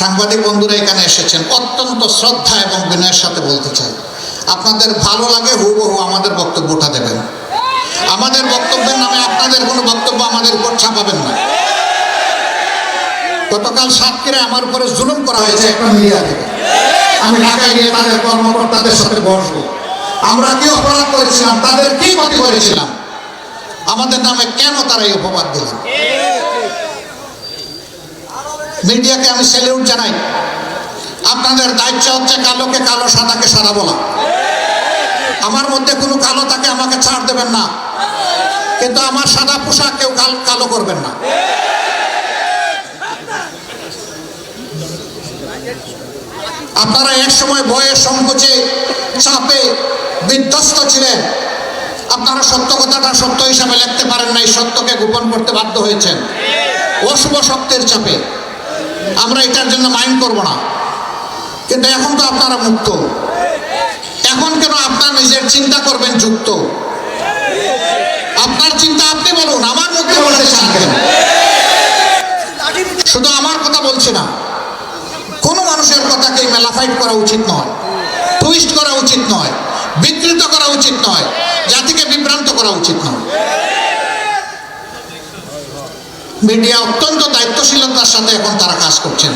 সাংবাদিক বন্ধুরা এখানে এসেছেন। অত্যন্ত শ্রদ্ধা এবং বিনয়ের সাথে বলতে চাই, আপনাদের ভালো লাগে হুবহু আমাদের বক্তব্যটা দেবেন। আমাদের বক্তব্যের নামে আপনাদের কোনো বক্তব্য আমাদের উপর ছাপাবেন না। গতকাল সাতক্ষীরে আমার উপরে জুলুম করা হয়েছে একটা মিডিয়া থেকে। আমি ঢাকায় গিয়ে তাদের কর্মকর্তাদের সাথে বসবো। আমরা কি অপরাধ করেছিলাম? তাদের কি ক্ষতি করেছিলাম? আমাদের নামে কেন তারা এই অপবাদ দিলেন? মিডিয়াকে আমি স্যালিউট জানাই। আপনাদের দায়িত্ব হচ্ছে কালোকে কালো, সাদাকে সাদা বলা। আমার মধ্যে কোনো কালো তাকে আমাকে ছাড় দেবেন না। কিন্তু আমার সাদা পোশাক কেউ কাল- করবেন না। আপনারা এক সময় ভয়ে সংকোচে চাপে বিধ্বস্ত ছিলেন। আপনারা সত্য কথাটা সত্য হিসাবে লিখতে পারেন নাই, সত্যকে গোপন করতে বাধ্য হয়েছেন। অশুভ শক্তির চাপে। আমরা এটার জন্য মাইন্ড করব না। কিন্তু এখন তো আপনারা মুক্ত। এখন কেন আপনার নিজের চিন্তা করবেন যুক্ত? আপনার চিন্তা আপনি বলুন, আমার মধ্যে বলতে চান শুধু আমার কথা বলছি না, কোনো মানুষের কথাকে মেলাফাইট করা উচিত নয়, টুইস্ট করা উচিত নয়, বিকৃত করা উচিত নয়, জাতিকে বিভ্রান্ত করা উচিত নয়। মিডিয়া অত্যন্ত দায়িত্বশীলতার সাথে এখন তারা কাজ করছেন।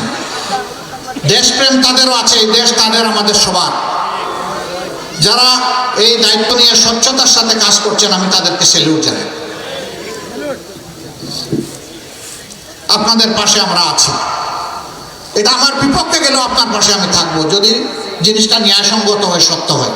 দেশপ্রেম তাদেরও আছে, এই দেশ তাদের আমাদের সবার। যারা এই দায়িত্ব নিয়ে স্বচ্ছতার সাথে কাজ করছেন, আমি তাদেরকে সেলিউট জানাই। আপনাদের পাশে আমরা আছি। এটা আমার বিপক্ষে গেলেও আপনার পাশে আমি থাকব। যদি জিনিসটা ন্যায়সঙ্গত হয়, সত্য হয়।